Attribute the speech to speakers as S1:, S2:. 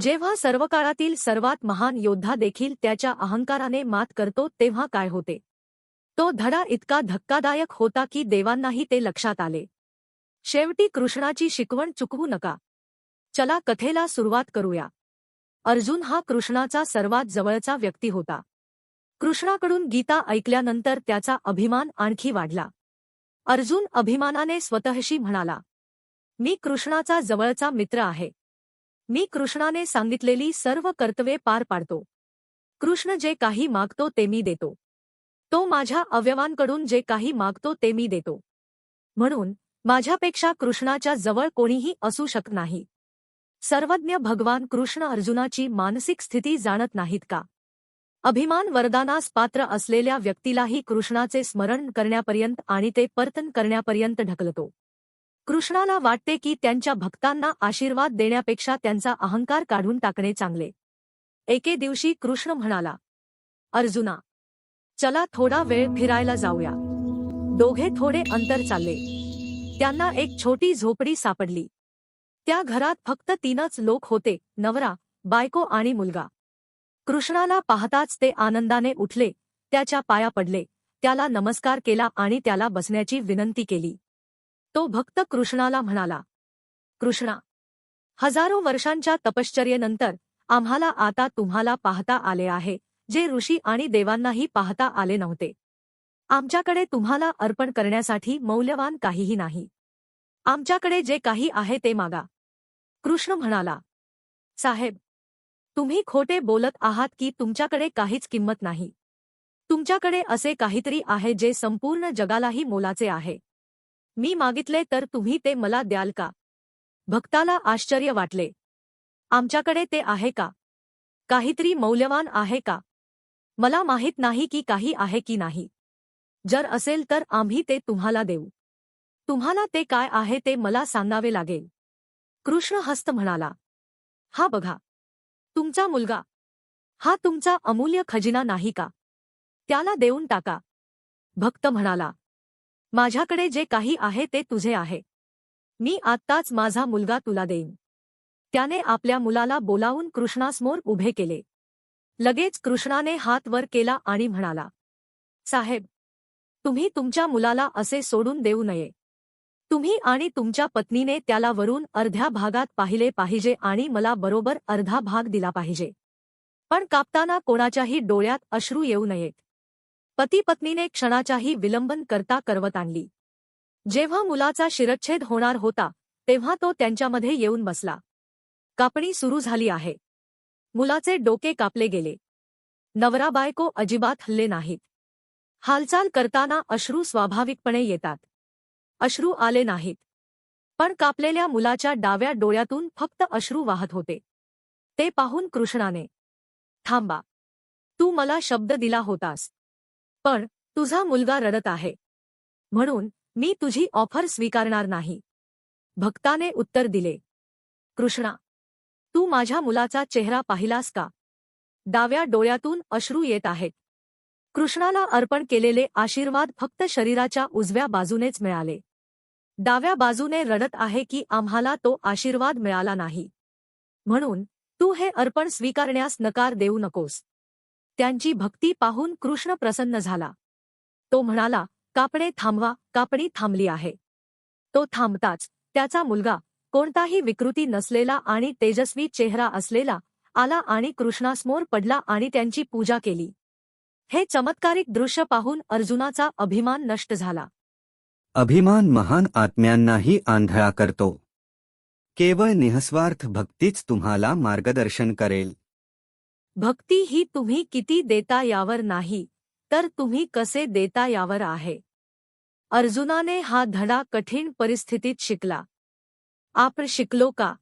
S1: जेव्हा सर्व काळातील सर्वात महान योद्धा देखील त्याच्या अहंकाराने मात करतो तेव्हा काय होते? तो धडा इतका धक्कादायक होता की देवांनाही ते लक्षात आले. शेवटी कृष्णाची शिकवण चुकवू नका. चला कथेला सुरुवात करूया. अर्जुन हा कृष्णाचा सर्वात जवळचा व्यक्ती होता. कृष्णाकडून गीता ऐकल्यानंतर त्याचा अभिमान आणखी वाढला. अर्जुन अभिमानाने स्वतःशी म्हणाला मी कृष्णाचा जवळचा मित्र आहे. मी कृष्णाने सांगितलेली सर्व कर्तव्ये पार पाडतो. कृष्ण जे काही मागतो ते मी देतो. तो माझ्या अवयवांकडून जे काही मागतो ते मी देतो. म्हणून माझ्यापेक्षा कृष्णाच्या जवळ कोणीही असू शकत नाही. सर्वज्ञ भगवान कृष्ण अर्जुनाची मानसिक स्थिती जाणत नाहीत का? अभिमान वरदानास पात्र असलेल्या व्यक्तीलाही कृष्णाचे स्मरण करण्यापर्यंत आणि ते पर्तन करण्यापर्यंत ढकलतो. कृष्णाला वाटते की त्यांच्या भक्तांना आशीर्वाद देण्यापेक्षा त्यांचा अहंकार काढून टाकणे चांगले. एके दिवशी कृष्ण म्हणाला अर्जुना चला थोडा वेळ फिरायला जाऊया. दोघे थोडे अंतर चालले. त्यांना एक छोटी झोपडी सापडली. त्या घरात फक्त तीनच लोक होते नवरा बायको आणि मुलगा. कृष्णाला पाहताच ते आनंदाने उठले त्याच्या पाया पडले त्याला नमस्कार केला आणि त्याला बसण्याची विनंती केली. तो भक्त कृष्णाला म्हणाला कृष्णा हजारो वर्षांच्या तपश्चर्येनंतर आम्हाला आता तुम्हाला पाहता आले आहे जे ऋषी आणि देवांनाही पाहता आले नव्हते. आमच्याकडे तुम्हाला अर्पण करण्यासाठी मौल्यवान काहीही नाही. आमच्याकडे जे काही आहे ते मागा. कृष्ण म्हणाला साहेब तुम्ही खोटे बोलत आहात की तुमच्याकडे काहीच किंमत नाही. तुमच्याकडे असे काहीतरी आहे जे संपूर्ण जगालाही मोलाचे आहे. मी मागितले तर तुम्ही ते मला द्याल का? भक्ताला आश्चर्य वाटले. आमच्याकडे ते आहे का? काहीतरी मौल्यवान आहे का? मला माहीत नाही की काही आहे की नाही. जर असेल तर आम्ही ते तुम्हाला देऊ. तुम्हाला ते काय आहे ते मला सांगावे लागेल. कृष्ण हस्त म्हणाला. हा बघा. तुमचा मुलगा. हा तुमचा अमूल्य खजिना नाही का? त्याला देऊन टाका. भक्त म्हणाला. माझ्याकडे जे काही आहे ते तुझे आहे. मी आत्ताच माझा मुलगा तुला देईन. त्याने आपल्या मुलाला बोलावून कृष्णासमोर उभे केले. लगेच कृष्णाने हात वर केला आणि म्हणाला साहेब तुम्ही तुमच्या मुलाला असे सोडून देऊ नये. तुम्ही आणि तुमच्या पत्नीने त्याला वरून अर्ध्या भागात पाहिले पाहिजे आणि मला बरोबर अर्धा भाग दिला पाहिजे. पण कापताना कोणाच्याही डोळ्यात अश्रू येऊ नयेत. पती पत्नीने क्षणाच्याही विलंबन करता करवत आणली. जेव्हा मुलाचा शिरच्छेद होणार होता तेव्हा तो त्यांच्यामध्ये येऊन बसला. कापणी सुरू झाली आहे. मुलाचे डोके कापले गेले. नवरा बायको अजिबात हल्ले नाहीत. हालचाल करताना अश्रू स्वाभाविकपणे येतात. अश्रू आले नाहीत. पण कापलेल्या मुलाच्या डाव्या डोळ्यातून फक्त अश्रू वाहत होते. ते पाहून कृष्णाने थांबा. तू मला शब्द दिला होतास. पण तुझा मुलगा रडत आहे. म्हणून मी तुझी ऑफर स्वीकारणार नाही. भक्ताने उत्तर दिले. कृष्णा तू माझ्या मुलाचा चेहरा पाहिलास का? डाव्या डोळ्यातून अश्रू येत आहेत. कृष्णाला अर्पण केलेले आशीर्वाद फक्त शरीराच्या उजव्या बाजूनेच मिळाले. डाव्या बाजूने रडत आहे की आम्हाला तो आशीर्वाद मिळाला नाही. म्हणून तू हे अर्पण स्वीकारण्यास नकार देऊ नकोस. त्यांची भक्ती पाहून कृष्ण प्रसन्न झाला. तो म्हणाला कापणे थांबवा कापणी थांबली आहे. तो थांबताच त्याचा मुलगा कोणताही विकृती नसलेला आणि तेजस्वी चेहरा असलेला आला आणि कृष्णासमोर पडला आणि त्यांची पूजा केली. हे चमत्कारिक दृश्य पाहून अर्जुनाचा अभिमान नष्ट झाला.
S2: अभिमान महान आत्म्यांनाही आंधळा करतो. केवळ निःस्वार्थ भक्तीच तुम्हाला मार्गदर्शन करेल.
S1: भक्ती ही तुम्ही किती देता यावर नाही, तर तुम्ही कसे देता यावर आहे. अर्जुनाने हा धडा कठीण परिस्थितीत शिकला. आपण शिकलो का?